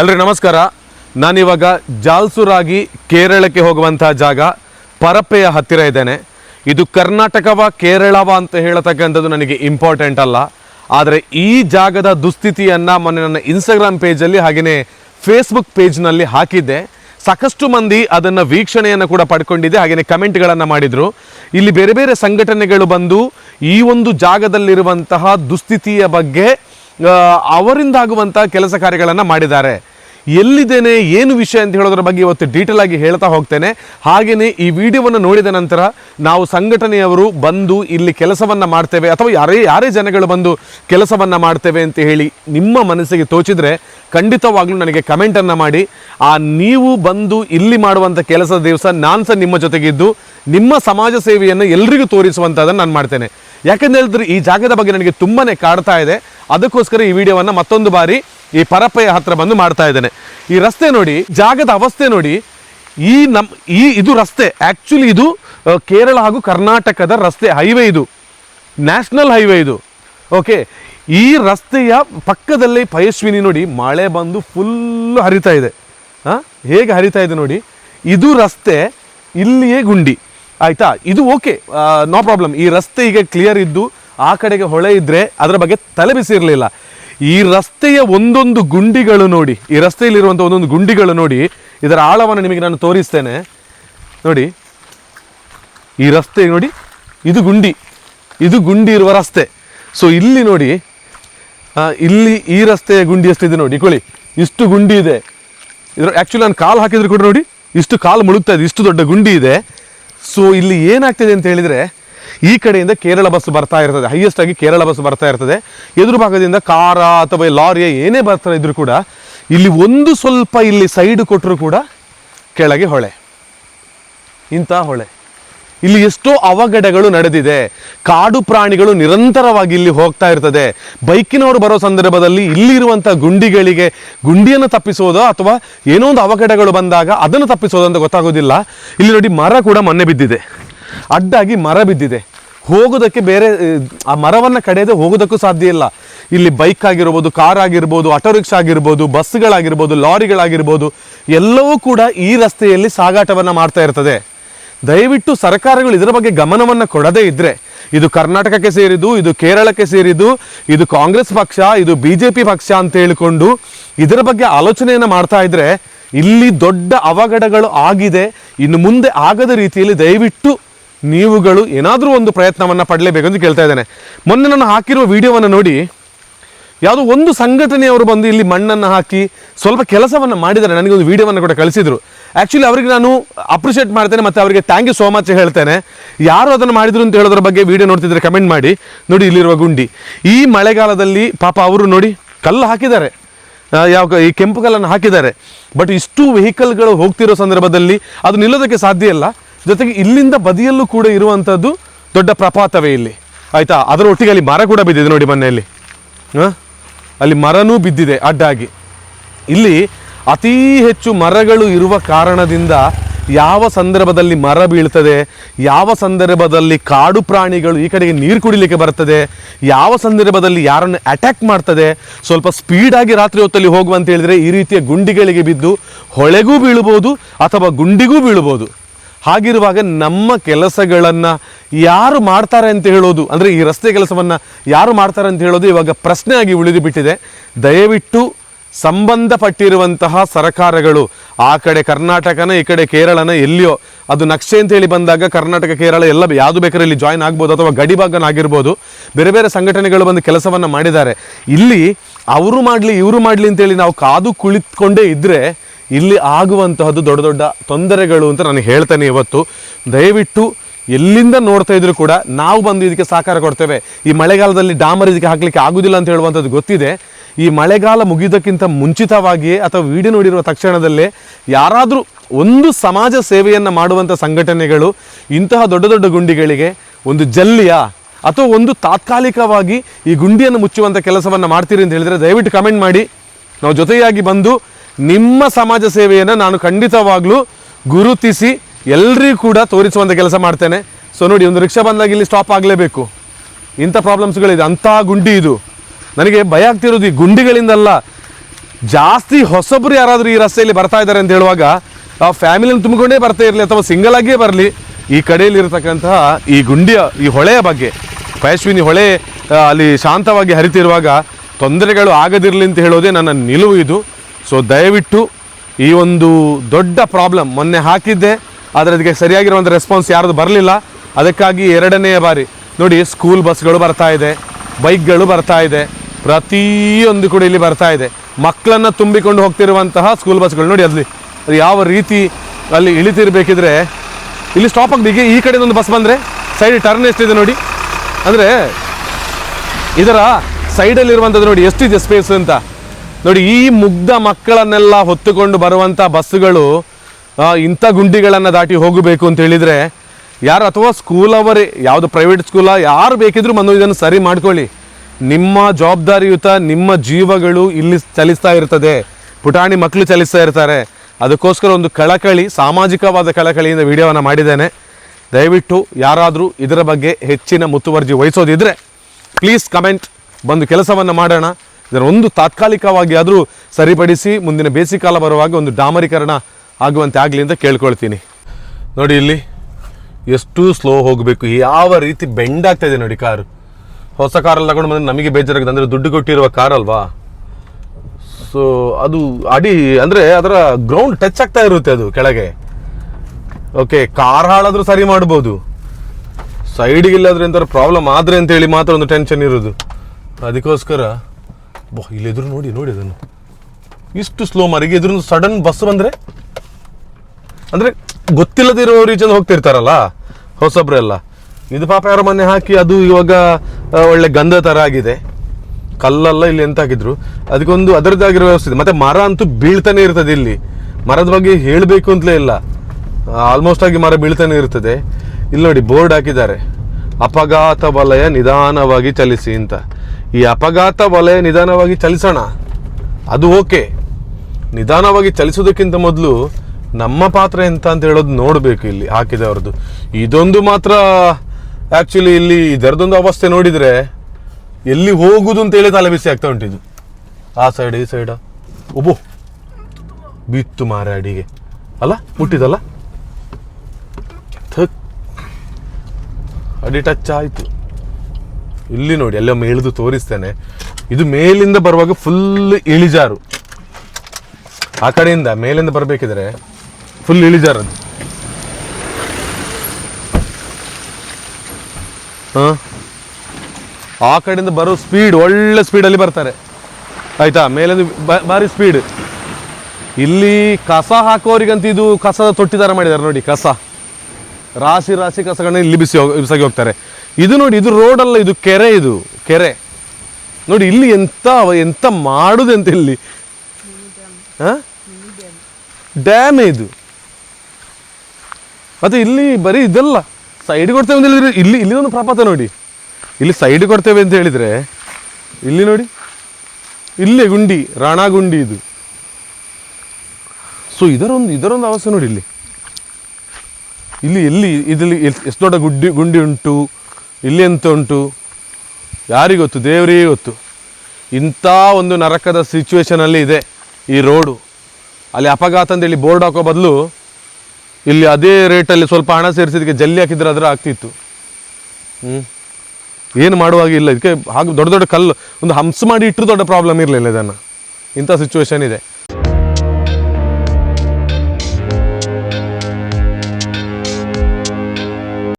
ಎಲ್ರಿ ನಮಸ್ಕಾರ. ನಾನಿವಾಗ ಜಾಲ್ಸುರಾಗಿ ಕೇರಳಕ್ಕೆ ಹೋಗುವಂತಹ ಜಾಗ ಪರಪ್ಪೆಯ ಹತ್ತಿರ ಇದ್ದೇನೆ. ಇದು ಕರ್ನಾಟಕವ ಕೇರಳವ ಅಂತ ಹೇಳತಕ್ಕಂಥದ್ದು ನನಗೆ ಇಂಪಾರ್ಟೆಂಟ್ ಅಲ್ಲ. ಆದರೆ ಈ ಜಾಗದ ದುಸ್ಥಿತಿಯನ್ನು ಮೊನ್ನೆ ನನ್ನ ಇನ್ಸ್ಟಾಗ್ರಾಮ್ ಪೇಜಲ್ಲಿ ಹಾಗೆಯೇ ಫೇಸ್ಬುಕ್ ಪೇಜ್ನಲ್ಲಿ ಹಾಕಿದ್ದೆ. ಸಾಕಷ್ಟು ಮಂದಿ ಅದನ್ನು ವೀಕ್ಷಣೆಯನ್ನು ಕೂಡ ಪಡ್ಕೊಂಡಿದೆ ಹಾಗೆಯೇ ಕಮೆಂಟ್ಗಳನ್ನು ಮಾಡಿದರು. ಇಲ್ಲಿ ಬೇರೆ ಬೇರೆ ಸಂಘಟನೆಗಳು ಬಂದು ಈ ಒಂದು ಜಾಗದಲ್ಲಿರುವಂತಹ ದುಸ್ಥಿತಿಯ ಬಗ್ಗೆ ಆ, ಅವರಿಂದಾಗುವಂತಹ ಕೆಲಸ ಕಾರ್ಯಗಳನ್ನು ಮಾಡಿದ್ದಾರೆ. ಎಲ್ಲಿದ್ದೇನೆ ಏನು ವಿಷಯ ಅಂತ ಹೇಳೋದ್ರ ಬಗ್ಗೆ ಇವತ್ತು ಡೀಟೇಲ್ ಆಗಿ ಹೇಳ್ತಾ ಹೋಗ್ತೇನೆ. ಹಾಗೆಯೇ ಈ ವಿಡಿಯೋವನ್ನು ನೋಡಿದ ನಂತರ ನಾವು ಸಂಘಟನೆಯವರು ಬಂದು ಇಲ್ಲಿ ಕೆಲಸವನ್ನು ಮಾಡ್ತೇವೆ ಅಥವಾ ಯಾರೇ ಯಾರೇ ಜನಗಳು ಬಂದು ಕೆಲಸವನ್ನು ಮಾಡ್ತೇವೆ ಅಂತ ಹೇಳಿ ನಿಮ್ಮ ಮನಸ್ಸಿಗೆ ತೋಚಿದರೆ ಖಂಡಿತವಾಗ್ಲೂ ನನಗೆ ಕಮೆಂಟನ್ನು ಮಾಡಿ. ಆ ನೀವು ಬಂದು ಇಲ್ಲಿ ಮಾಡುವಂಥ ಕೆಲಸದ ದಿವಸ ನಾನು ಸಹ ನಿಮ್ಮ ಜೊತೆಗಿದ್ದು ನಿಮ್ಮ ಸಮಾಜ ಸೇವೆಯನ್ನು ಎಲ್ರಿಗೂ ತೋರಿಸುವಂಥದ್ದನ್ನು ನಾನು ಮಾಡ್ತೇನೆ. ಯಾಕಂತ ಹೇಳಿದ್ರೆ ಈ ಜಾಗದ ಬಗ್ಗೆ ನನಗೆ ತುಂಬಾ ಕಾಡ್ತಾ ಇದೆ. ಅದಕ್ಕೋಸ್ಕರ ಈ ವಿಡಿಯೋವನ್ನು ಮತ್ತೊಂದು ಬಾರಿ ಈ ಪರಪ್ಪೆಯ ಹತ್ರ ಬಂದು ಮಾಡ್ತಾ ಇದ್ದೇನೆ. ಈ ರಸ್ತೆ ನೋಡಿ, ಜಾಗದ ಅವಸ್ಥೆ ನೋಡಿ, ಈ ನಮ್, ಈ ಇದು ರಸ್ತೆ ಆ್ಯಕ್ಚುಲಿ ಇದು ಕೇರಳ ಹಾಗೂ ಕರ್ನಾಟಕದ ರಸ್ತೆ ಹೈವೇ ಇದು. ನ್ಯಾಷನಲ್ ಹೈವೇ ಇದು. ಓಕೆ ಈ ರಸ್ತೆಯ ಪಕ್ಕದಲ್ಲಿ ಪಯಸ್ವಿನಿ ನೋಡಿ, ಮಳೆ ಬಂದು ಫುಲ್ ಹರಿತಾ ಇದೆ. ಹಾಂ? ಹೇಗೆ ಹರಿತಾ ಇದೆ ನೋಡಿ, ಇದು ರಸ್ತೆ, ಇಲ್ಲಿಯೇ ಗುಂಡಿ. ಆಯ್ತಾ? ಇದು ಓಕೆ. No problem. ಈ ರಸ್ತೆ ಈಗ ಕ್ಲಿಯರ್ ಇದ್ದು ಆ ಕಡೆಗೆ ಹೊಳೆ ಇದ್ರೆ ಅದರ ಬಗ್ಗೆ ತಲೆ ಬಿಸಿರಲಿಲ್ಲ. ಈ ರಸ್ತೆಯ ಒಂದೊಂದು ಗುಂಡಿಗಳು ನೋಡಿ, ಈ ರಸ್ತೆಯಲ್ಲಿರುವಂಥ ಒಂದೊಂದು ಗುಂಡಿಗಳು ನೋಡಿ, ಇದರ ಆಳವನ್ನು ನಿಮಗೆ ನಾನು ತೋರಿಸ್ತೇನೆ. ನೋಡಿ, ಈ ರಸ್ತೆ ನೋಡಿ, ಇದು ಗುಂಡಿ ಇದು ಗುಂಡಿ ಇರುವ ರಸ್ತೆ. ಸೊ ಇಲ್ಲಿ ನೋಡಿ ಇಲ್ಲಿ ಈ ರಸ್ತೆಯ ಗುಂಡಿ ಎಷ್ಟಿದೆ ನೋಡಿ, ಕೊಳಿ, ಇಷ್ಟು ಗುಂಡಿ ಇದೆ. ಇದ್ರ ಆ್ಯಕ್ಚುಲಿ ನಾನು ಕಾಲು ಹಾಕಿದ್ರು ಕೂಡ ನೋಡಿ, ಇಷ್ಟು ಕಾಲು ಮುಳುಗ್ತಾ ಇದೆ, ಇಷ್ಟು ದೊಡ್ಡ ಗುಂಡಿ ಇದೆ. ಸೊ ಇಲ್ಲಿ ಏನಾಗ್ತಿದೆ ಅಂತ ಹೇಳಿದರೆ, ಈ ಕಡೆಯಿಂದ ಕೇರಳ ಬಸ್ ಬರ್ತಾ ಇರ್ತದೆ. ಹೈಯೆಸ್ಟ್ ಆಗಿ ಕೇರಳ ಬಸ್ ಬರ್ತಾ ಇರ್ತದೆ. ಎದುರು ಭಾಗದಿಂದ ಕಾರ ಅಥವಾ ಲಾರಿಯ ಏನೇ ಬರ್ತಾ ಇದ್ರು ಕೂಡ, ಇಲ್ಲಿ ಒಂದು ಸ್ವಲ್ಪ ಇಲ್ಲಿ ಸೈಡ್ ಕೊಟ್ಟರು ಕೂಡ ಕೆಳಗೆ ಹೊಳೆ. ಇಂಥ ಹೊಳೆ. ಇಲ್ಲಿ ಎಷ್ಟೋ ಅವಘಡಗಳು ನಡೆದಿದೆ. ಕಾಡು ಪ್ರಾಣಿಗಳು ನಿರಂತರವಾಗಿ ಇಲ್ಲಿ ಹೋಗ್ತಾ ಇರ್ತದೆ. ಬೈಕಿನವರು ಬರೋ ಸಂದರ್ಭದಲ್ಲಿ ಇಲ್ಲಿರುವಂಥ ಗುಂಡಿಗಳಿಗೆ ಗುಂಡಿಯನ್ನು ತಪ್ಪಿಸೋದೋ ಅಥವಾ ಏನೋ ಒಂದು ಅವಘಡಗಳು ಬಂದಾಗ ಅದನ್ನು ತಪ್ಪಿಸೋದು ಅಂತ ಗೊತ್ತಾಗೋದಿಲ್ಲ. ಇಲ್ಲಿ ನೋಡಿ ಮರ ಕೂಡ ಮೊನ್ನೆ ಬಿದ್ದಿದೆ. ಅಡ್ಡಾಗಿ ಮರ ಬಿದ್ದಿದೆ. ಹೋಗೋದಕ್ಕೆ ಬೇರೆ ಆ, ಮರವನ್ನು ಕಡೆಯದೆ ಹೋಗೋದಕ್ಕೂ ಸಾಧ್ಯ ಇಲ್ಲ. ಇಲ್ಲಿ ಬೈಕ್ ಆಗಿರ್ಬೋದು ಕಾರ್ ಆಗಿರ್ಬೋದು ಆಟೋ ರಿಕ್ಷಾ ಆಗಿರ್ಬೋದು ಬಸ್ಗಳಾಗಿರ್ಬೋದು ಲಾರಿಗಳಾಗಿರ್ಬೋದು ಎಲ್ಲವೂ ಕೂಡ ಈ ರಸ್ತೆಯಲ್ಲಿ ಸಾಗಾಟವನ್ನು ಮಾಡ್ತಾ ಇರ್ತದೆ. ದಯವಿಟ್ಟು ಸರ್ಕಾರಗಳು ಇದರ ಬಗ್ಗೆ ಗಮನವನ್ನು ಕೊಡದೇ ಇದ್ದರೆ ಇದು ಕರ್ನಾಟಕಕ್ಕೆ ಸೇರಿದ್ದು, ಇದು ಕೇರಳಕ್ಕೆ ಸೇರಿದ್ದು, ಇದು ಕಾಂಗ್ರೆಸ್ ಪಕ್ಷ, ಇದು ಬಿ ಜೆ ಪಿ ಪಕ್ಷ ಅಂತ ಹೇಳಿಕೊಂಡು ಇದರ ಬಗ್ಗೆ ಆಲೋಚನೆಯನ್ನು ಮಾಡ್ತಾ ಇದ್ದರೆ ಇಲ್ಲಿ ದೊಡ್ಡ ಅವಘಡಗಳು ಆಗಿದೆ. ಇನ್ನು ಮುಂದೆ ಆಗದ ರೀತಿಯಲ್ಲಿ ದಯವಿಟ್ಟು ನೀವುಗಳು ಏನಾದರೂ ಒಂದು ಪ್ರಯತ್ನವನ್ನು ಅಂತ ಕೇಳ್ತಾ ಇದ್ದೇನೆ. ಮೊನ್ನೆ ನಾನು ಹಾಕಿರುವ ವಿಡಿಯೋವನ್ನು ನೋಡಿ, ಯಾವುದೋ ಒಂದು ಸಂಘಟನೆಯವರು ಬಂದು ಇಲ್ಲಿ ಮಣ್ಣನ್ನು ಹಾಕಿ ಸ್ವಲ್ಪ ಕೆಲಸವನ್ನು ಮಾಡಿದ್ದಾರೆ. ನನಗೆ ಒಂದು ವಿಡಿಯೋವನ್ನು ಕೂಡ ಕಳಿಸಿದ್ರು. ಆ್ಯಕ್ಚುಲಿ ಅವರಿಗೆ ನಾನು ಅಪ್ರಿಷಿಯೇಟ್ ಮಾಡ್ತೇನೆ ಮತ್ತು ಅವರಿಗೆ ಥ್ಯಾಂಕ್ ಯು ಸೋ ಮಚ್ ಹೇಳ್ತೇನೆ. ಯಾರು ಅದನ್ನು ಮಾಡಿದ್ರು ಅಂತ ಹೇಳೋದ್ರ ಬಗ್ಗೆ ವಿಡಿಯೋ ನೋಡ್ತಿದ್ರೆ ಕಮೆಂಟ್ ಮಾಡಿ. ನೋಡಿ, ಇಲ್ಲಿರುವ ಗುಂಡಿ. ಈ ಮಳೆಗಾಲದಲ್ಲಿ ಪಾಪ ಅವರು ನೋಡಿ ಕಲ್ಲು ಹಾಕಿದ್ದಾರೆ. ಯಾವ ಈ ಕೆಂಪು ಕಲ್ಲನ್ನು ಹಾಕಿದ್ದಾರೆ. ಬಟ್ ಇಷ್ಟು ವೆಹಿಕಲ್ಗಳು ಹೋಗ್ತಿರೋ ಸಂದರ್ಭದಲ್ಲಿ ಅದು ನಿಲ್ಲೋದಕ್ಕೆ ಸಾಧ್ಯ ಇಲ್ಲ. ಜೊತೆಗೆ ಇಲ್ಲಿಂದ ಬದಿಯಲ್ಲೂ ಕೂಡ ಇರುವಂಥದ್ದು ದೊಡ್ಡ ಪ್ರಪಾತವೇ ಇಲ್ಲಿ. ಆಯಿತಾ? ಅದರ ಒಟ್ಟಿಗೆ ಅಲ್ಲಿ ಮರ ಕೂಡ ಬಿದ್ದಿದೆ ನೋಡಿ ಮನೆಯಲ್ಲಿ. ಹಾಂ? ಅಲ್ಲಿ ಮರನೂ ಬಿದ್ದಿದೆ ಅಡ್ಡಾಗಿ. ಇಲ್ಲಿ ಅತೀ ಹೆಚ್ಚು ಮರಗಳು ಇರುವ ಕಾರಣದಿಂದ ಯಾವ ಸಂದರ್ಭದಲ್ಲಿ ಮರ ಬೀಳ್ತದೆ, ಯಾವ ಸಂದರ್ಭದಲ್ಲಿ ಕಾಡು ಪ್ರಾಣಿಗಳು ಈ ಕಡೆಗೆ ನೀರು ಕುಡಿಲಿಕ್ಕೆ ಬರ್ತದೆ, ಯಾವ ಸಂದರ್ಭದಲ್ಲಿ ಯಾರನ್ನು ಅಟ್ಯಾಕ್ ಮಾಡ್ತದೆ, ಸ್ವಲ್ಪ ಸ್ಪೀಡಾಗಿ ರಾತ್ರಿ ಹೊತ್ತಲ್ಲಿ ಹೋಗುವಂತ ಹೇಳಿದರೆ ಈ ರೀತಿಯ ಗುಂಡಿಗಳಿಗೆ ಬಿದ್ದು ಹೊಳೆಗೂ ಬೀಳ್ಬೋದು ಅಥವಾ ಗುಂಡಿಗೂ ಬೀಳ್ಬೋದು. ಹಾಗಿರುವಾಗ ನಮ್ಮ ಕೆಲಸಗಳನ್ನು ಯಾರು ಮಾಡ್ತಾರೆ ಅಂತ ಹೇಳೋದು, ಅಂದರೆ ಈ ರಸ್ತೆ ಕೆಲಸವನ್ನು ಯಾರು ಮಾಡ್ತಾರೆ ಅಂತ ಹೇಳೋದು ಇವಾಗ ಪ್ರಶ್ನೆಯಾಗಿ ಉಳಿದು ಬಿಟ್ಟಿದೆ. ದಯವಿಟ್ಟು ಸಂಬಂಧಪಟ್ಟಿರುವಂತಹ ಸರಕಾರಗಳು, ಆ ಕಡೆ ಕರ್ನಾಟಕನ, ಈ ಕಡೆ ಕೇರಳನ ಎಲ್ಲಿಯೋ, ಅದು ನಕ್ಷೆ ಅಂತ ಹೇಳಿ ಬಂದಾಗ ಕರ್ನಾಟಕ, ಕೇರಳ ಎಲ್ಲ ಯಾವುದು ಬೇಕಾದ್ರೆ ಇಲ್ಲಿ ಜಾಯ್ನ್ ಆಗ್ಬೋದು ಅಥವಾ ಗಡಿಭಾಗನಾಗಿರ್ಬೋದು ಬೇರೆ ಬೇರೆ ಸಂಘಟನೆಗಳು ಬಂದು ಕೆಲಸವನ್ನು ಮಾಡಿದ್ದಾರೆ. ಇಲ್ಲಿ ಅವರು ಮಾಡಲಿ, ಇವರು ಮಾಡಲಿ ಅಂತೇಳಿ ನಾವು ಕಾದು ಕುಳಿತುಕೊಂಡೇ ಇದ್ದರೆ ಇಲ್ಲಿ ಆಗುವಂತಹದ್ದು ದೊಡ್ಡ ದೊಡ್ಡ ತೊಂದರೆಗಳು ಅಂತ ನಾನು ಹೇಳ್ತೇನೆ ಇವತ್ತು. ದಯವಿಟ್ಟು ಎಲ್ಲಿಂದ ನೋಡ್ತಾ ಇದ್ರು ಕೂಡ ನಾವು ಬಂದು ಇದಕ್ಕೆ ಸಹಕಾರ ಕೊಡ್ತೇವೆ. ಈ ಮಳೆಗಾಲದಲ್ಲಿ ಡಾಮರ್ ಇದಕ್ಕೆ ಹಾಕಲಿಕ್ಕೆ ಆಗುದಿಲ್ಲ ಅಂತ ಹೇಳುವಂಥದ್ದು ಗೊತ್ತಿದೆ. ಈ ಮಳೆಗಾಲ ಮುಗಿಯೋದಕ್ಕಿಂತ ಮುಂಚಿತವಾಗಿಯೇ ಅಥವಾ ವಿಡಿಯೋ ನೋಡಿರುವ ತಕ್ಷಣದಲ್ಲೇ ಯಾರಾದರೂ ಒಂದು ಸಮಾಜ ಸೇವೆಯನ್ನು ಮಾಡುವಂಥ ಸಂಘಟನೆಗಳು, ಇಂತಹ ದೊಡ್ಡ ದೊಡ್ಡ ಗುಂಡಿಗಳಿಗೆ ಒಂದು ಜಲ್ಲಿಯ ಅಥವಾ ಒಂದು ತಾತ್ಕಾಲಿಕವಾಗಿ ಈ ಗುಂಡಿಯನ್ನು ಮುಚ್ಚುವಂಥ ಕೆಲಸವನ್ನು ಮಾಡ್ತೀರಿ ಅಂತ ಹೇಳಿದರೆ ದಯವಿಟ್ಟು ಕಮೆಂಟ್ ಮಾಡಿ. ನಾವು ಜೊತೆಯಾಗಿ ಬಂದು ನಿಮ್ಮ ಸಮಾಜ ಸೇವೆಯನ್ನು ನಾನು ಖಂಡಿತವಾಗಲೂ ಗುರುತಿಸಿ ಎಲ್ಲರಿಗೂ ಕೂಡ ತೋರಿಸುವಂಥ ಕೆಲಸ ಮಾಡ್ತೇನೆ. ಸೊ ನೋಡಿ, ಒಂದು ರಿಕ್ಷಾ ಬಂದಾಗ ಇಲ್ಲಿ ಸ್ಟಾಪ್ ಆಗಲೇಬೇಕು. ಇಂಥ ಪ್ರಾಬ್ಲಮ್ಸ್ಗಳಿದೆ ಅಂಥ ಗುಂಡಿ ಇದು. ನನಗೆ ಭಯ ಆಗ್ತಿರೋದು ಈ ಗುಂಡಿಗಳಿಂದಲ್ಲ. ಜಾಸ್ತಿ ಹೊಸಬ್ರು ಯಾರಾದರೂ ಈ ರಸ್ತೆಯಲ್ಲಿ ಬರ್ತಾ ಇದ್ದಾರೆ ಅಂತ ಹೇಳುವಾಗ ಆ ಫ್ಯಾಮಿಲಿನ ತುಂಬಿಕೊಂಡೇ ಬರ್ತಾ ಇರಲಿ ಅಥವಾ ಸಿಂಗಲ್ ಆಗಿಯೇ ಬರಲಿ, ಈ ಕಡೆಯಲ್ಲಿ ಇರತಕ್ಕಂತಹ ಈ ಗುಂಡಿಯ, ಈ ಹೊಳೆಯ ಬಗ್ಗೆ, ಪಯಶ್ವಿನಿ ಹೊಳೆ ಅಲ್ಲಿ ಶಾಂತವಾಗಿ ಹರಿತಿರುವಾಗ ತೊಂದರೆಗಳು ಆಗದಿರಲಿ ಅಂತ ಹೇಳೋದೇ ನನ್ನ ನಿಲುವು ಇದು. ಸೊ ದಯವಿಟ್ಟು ಈ ಒಂದು ದೊಡ್ಡ ಪ್ರಾಬ್ಲಮ್ ಮೊನ್ನೆ ಹಾಕಿದ್ದೆ, ಆದರೆ ಅದಕ್ಕೆ ಸರಿಯಾಗಿರುವಂಥ ರೆಸ್ಪಾನ್ಸ್ ಯಾರ್ದು ಬರಲಿಲ್ಲ. ಅದಕ್ಕಾಗಿ ಎರಡನೆಯ ಬಾರಿ ನೋಡಿ ಸ್ಕೂಲ್ ಬಸ್ಗಳು ಬರ್ತಾ ಇದೆ ಬೈಕ್ಗಳು ಬರ್ತಾ ಇದೆ. ಪ್ರತಿಯೊಂದು ಕೂಡ ಇಲ್ಲಿ ಬರ್ತಾ ಇದೆ. ಮಕ್ಕಳನ್ನು ತುಂಬಿಕೊಂಡು ಹೋಗ್ತಿರುವಂತಹ ಸ್ಕೂಲ್ ಬಸ್ಗಳು ನೋಡಿ, ಅಲ್ಲಿ ಅದು ಯಾವ ರೀತಿ ಅಲ್ಲಿ ಇಳಿತಿರ್ಬೇಕಿದ್ರೆ, ಇಲ್ಲಿ ಸ್ಟಾಪ್ ಆಗಬೇಕು ಈ ಕಡೆ ಒಂದು ಬಸ್ ಬಂದರೆ ಸೈಡ್ ಟರ್ನ್ ಎಷ್ಟಿದೆ ನೋಡಿ. ಅಂದರೆ ಇದರ ಸೈಡಲ್ಲಿರುವಂಥದ್ದು ನೋಡಿ, ಎಷ್ಟಿದೆ ಸ್ಪೇಸ್ ಅಂತ. ನೋಡಿ, ಈ ಮುಗ್ಧ ಮಕ್ಕಳನ್ನೆಲ್ಲ ಹೊತ್ತುಕೊಂಡು ಬರುವಂಥ ಬಸ್ಸುಗಳು ಇಂಥ ಗುಂಡಿಗಳನ್ನು ದಾಟಿ ಹೋಗಬೇಕು ಅಂತ ಹೇಳಿದರೆ, ಯಾರು ಅಥವಾ ಸ್ಕೂಲ್ ಅವರೇ, ಯಾವುದು ಪ್ರೈವೇಟ್ ಸ್ಕೂಲ ಯಾರು ಬೇಕಿದ್ರು ಬಂದು ಇದನ್ನು ಸರಿ ಮಾಡ್ಕೊಳ್ಳಿ. ನಿಮ್ಮ ಜವಾಬ್ದಾರಿಯುತ ನಿಮ್ಮ ಜೀವಗಳು ಇಲ್ಲಿ ಚಲಿಸ್ತಾ ಇರ್ತದೆ. ಪುಟಾಣಿ ಮಕ್ಕಳು ಚಲಿಸ್ತಾ ಇರ್ತಾರೆ. ಅದಕ್ಕೋಸ್ಕರ ಒಂದು ಕಳಕಳಿ, ಸಾಮಾಜಿಕವಾದ ಕಳಕಳಿಯಿಂದ ವಿಡಿಯೋವನ್ನು ಮಾಡಿದ್ದೇನೆ. ದಯವಿಟ್ಟು ಯಾರಾದರೂ ಇದರ ಬಗ್ಗೆ ಹೆಚ್ಚಿನ ಮುತುವರ್ಜಿ ವಹಿಸೋದಿದ್ರೆ ಪ್ಲೀಸ್ ಕಮೆಂಟ್ ಬಂದು ಕೆಲಸವನ್ನು ಮಾಡೋಣ. ಇದರ ಒಂದು ತಾತ್ಕಾಲಿಕವಾಗಿ ಆದರೂ ಸರಿಪಡಿಸಿ ಮುಂದಿನ ಬೇಸಿಗೆ ಕಾಲ ಬರುವಾಗ ಒಂದು ಡಾಮರೀಕರಣ ಆಗುವಂತೆ ಆಗಲಿ ಅಂತ ಕೇಳ್ಕೊಳ್ತೀನಿ. ನೋಡಿ ಇಲ್ಲಿ ಎಷ್ಟು ಸ್ಲೋ ಹೋಗಬೇಕು, ಯಾವ ರೀತಿ ಬೆಂಡ್ ಆಗ್ತಾಯಿದೆ ನೋಡಿ ಕಾರು. ಹೊಸ ಕಾರಲ್ಲಿ ತಗೊಂಡು ಬಂದರೆ ನಮಗೆ ಬೇಜಾರಾಗಿದೆ ಅಂದರೆ ದುಡ್ಡು ಕೊಟ್ಟಿರುವ ಕಾರ್ ಅಲ್ವಾ ಸೊ ಅದು ಅಡಿ, ಅಂದರೆ ಅದರ ಗ್ರೌಂಡ್ ಟಚ್ ಆಗ್ತಾ ಇರುತ್ತೆ ಅದು ಕೆಳಗೆ. ಓಕೆ ಕಾರ್ ಹಾಳಾದರೂ ಸರಿ ಮಾಡ್ಬೋದು. ಸೈಡಿಗೆ ಇಲ್ಲಾದ್ರೆ ಪ್ರಾಬ್ಲಮ್ ಆದರೆ ಅಂತೇಳಿ ಮಾತ್ರ ಒಂದು ಟೆನ್ಷನ್ ಇರೋದು. ಅದಕ್ಕೋಸ್ಕರ, ಬಾ, ಇಲ್ಲಿ ಎದುರು ನೋಡಿ ನೋಡಿ ಅದನ್ನು. ಇಷ್ಟು ಸ್ಲೋ ಮಾರಿಗೆ ಎದುರು ಸಡನ್ ಬಸ್ ಬಂದರೆ, ಅಂದರೆ ಗೊತ್ತಿಲ್ಲದಿರೋ ರೀತಿಯಿಂದ ಹೋಗ್ತಿರ್ತಾರಲ್ಲ, ಹೊಸಬ್ರೆಲ್ಲ. ಇದು ಪಾಪ ಯಾರೋ ಮೊನ್ನೆ ಹಾಕಿ, ಅದು ಇವಾಗ ಒಳ್ಳೆ ಗಂಧ ತರ ಆಗಿದೆ. ಕಲ್ಲೆಲ್ಲ ಇಲ್ಲಿ ಎಂತ ಹಾಕಿದ್ರು ಅದಕ್ಕೊಂದು ಅದರದ್ದಾಗಿರೋ ವ್ಯವಸ್ಥೆ ಇದೆ. ಮತ್ತೆ ಮರ ಅಂತೂ ಬೀಳ್ತಾನೆ ಇರ್ತದೆ ಇಲ್ಲಿ. ಮರದ ಬಗ್ಗೆ ಹೇಳಬೇಕು ಅಂತಲೇ ಇಲ್ಲ. ಆಲ್ಮೋಸ್ಟ್ ಆಗಿ ಮರ ಬೀಳ್ತಾನೆ ಇರ್ತದೆ. ಇಲ್ಲಿ ನೋಡಿ, ಬೋರ್ಡ್ ಹಾಕಿದ್ದಾರೆ. ಅಪಘಾತ ವಲಯ ನಿಧಾನವಾಗಿ ಚಲಿಸಿ ಅಂತ. ಈ ಅಪಘಾತ ವಲಯ ನಿಧಾನವಾಗಿ ಚಲಿಸೋಣ. ಅದು ಓಕೆ. ನಿಧಾನವಾಗಿ ಚಲಿಸೋದಕ್ಕಿಂತ ಮೊದಲು ನಮ್ಮ ಪಾತ್ರ ಎಂತ ಅಂತ ಹೇಳೋದು ನೋಡಬೇಕು ಇಲ್ಲಿ ಹಾಕಿದವ್ರದ್ದು. ಇದೊಂದು ಮಾತ್ರ ಆ್ಯಕ್ಚುಲಿ ಇಲ್ಲಿ ಇದರದೊಂದು ಅವಸ್ಥೆ ನೋಡಿದರೆ ಎಲ್ಲಿ ಹೋಗುದು ಅಂತ ಹೇಳಿ ತಲೆ ಬಿಸಿ ಆಗ್ತಾ ಉಂಟಿದ್ದು ಆ ಸೈಡ್ ಈ ಸೈಡ ಒಬ್ಬೋ. ಬಿತ್ತು ಮಾರ ಅಡಿಗೆ. ಅಲ್ಲ, ಮುಟ್ಟಿದಲ್ಲ. ಅಡಿ ಟಚ್ ಆಯಿತು. ಇಲ್ಲಿ ನೋಡಿ ಎಲ್ಲ ಇಳಿದು ತೋರಿಸ್ತೇನೆ. ಇದು ಮೇಲಿಂದ ಬರುವಾಗ ಫುಲ್ ಇಳಿಜಾರು. ಆ ಕಡೆಯಿಂದ ಮೇಲಿಂದ ಬರಬೇಕಿದ್ರೆ ಫುಲ್ ಇಳಿಜಾರು ಅದು ಹಾ ಆ ಕಡೆಯಿಂದ ಬರೋ ಸ್ಪೀಡ್ ಒಳ್ಳೆ ಸ್ಪೀಡಲ್ಲಿ ಬರ್ತಾರೆ. ಆಯ್ತಾ? ಮೇಲಿಂದ ಭಾರಿ ಸ್ಪೀಡ್ ಇಲ್ಲಿ ಕಸ ಹಾಕೋರಿಗಂತ ಇದು ಕಸದ ತೊಟ್ಟಿದಾರ ಥರ ಮಾಡಿದ್ದಾರೆ ನೋಡಿ ಕಸ. ರಾಶಿ ರಾಶಿ ಕಸಗಳನ್ನ ಇಲ್ಲಿ ಬಿಸಿ ಹೋಗ್- ಬಿಸಾಗಿ ಹೋಗ್ತಾರೆ. ಇದು ನೋಡಿ ಇದು ರೋಡ್ ಅಲ್ಲ ಇದು ಕೆರೆ ಇದು ಕೆರೆ. ನೋಡಿ ಇಲ್ಲಿ ಎಂತ ಎಂತ ಮಾಡುದೆಂತ ಇಲ್ಲಿ. ಡ್ಯಾಮ್ ಇದು. ಮತ್ತೆ ಇಲ್ಲಿ ಬರೀ ಇದಲ್ಲ. ಸೈಡ್ ಕೊಡ್ತೇವೆ ಅಂತ ಹೇಳಿದ್ರೆ ಇಲ್ಲಿ ಇಲ್ಲಿ ಒಂದು ಪ್ರಪಾತ ನೋಡಿ. ಇಲ್ಲಿ ಸೈಡ್ ಕೊಡ್ತೇವೆ ಅಂತ ಹೇಳಿದ್ರೆ, ಇಲ್ಲಿ ನೋಡಿ. ಇಲ್ಲೇ ಗುಂಡಿ, ರಾಣಾ ಗುಂಡಿ ಇದು. ಸೊ ಇದರೊಂದು ಇದರೊಂದು ಅವಸ್ಥೆ ನೋಡಿ ಇಲ್ಲಿ. ಇಲ್ಲಿ ಎಲ್ಲಿ, ಇದರಲ್ಲಿ ಎಷ್ಟು ದೊಡ್ಡ ಗುಡ್ಡಿ, ಗುಂಡಿ ಉಂಟು, ಇಲ್ಲಿ ಎಂತ ಉಂಟು? ಯಾರಿಗೆ ಗೊತ್ತು? ದೇವರಿಗೆ ಗೊತ್ತು. ಇಂಥ ಒಂದು ನರಕದ ಸಿಚುವೇಶನಲ್ಲಿ ಇದೆ ಈ ರೋಡು ಅಲ್ಲಿ ಅಪಘಾತ ಅಂತೇಳಿ ಬೋರ್ಡ್ ಹಾಕೋ ಬದಲು ಇಲ್ಲಿ ಅದೇ ರೇಟಲ್ಲಿ ಸ್ವಲ್ಪ ಹಣ ಸೇರಿಸಿದಕ್ಕೆ ಜಲ್ಲಿ ಹಾಕಿದ್ರೆ ಅದರ ಆಗ್ತಿತ್ತು. ಹ್ಞೂ ಏನು ಮಾಡುವಾಗ ಇಲ್ಲ. ಇದಕ್ಕೆ ಹಾಗೆ ದೊಡ್ಡ ದೊಡ್ಡ ಕಲ್ಲು, ಒಂದು ಹಂಸ ಮಾಡಿ ಇಟ್ಟರು ದೊಡ್ಡ ಪ್ರಾಬ್ಲಮ್ ಇರಲಿಲ್ಲ ಇದನ್ನು. ಇಂಥ ಸಿಚುವೇಶನ್ ಇದೆ.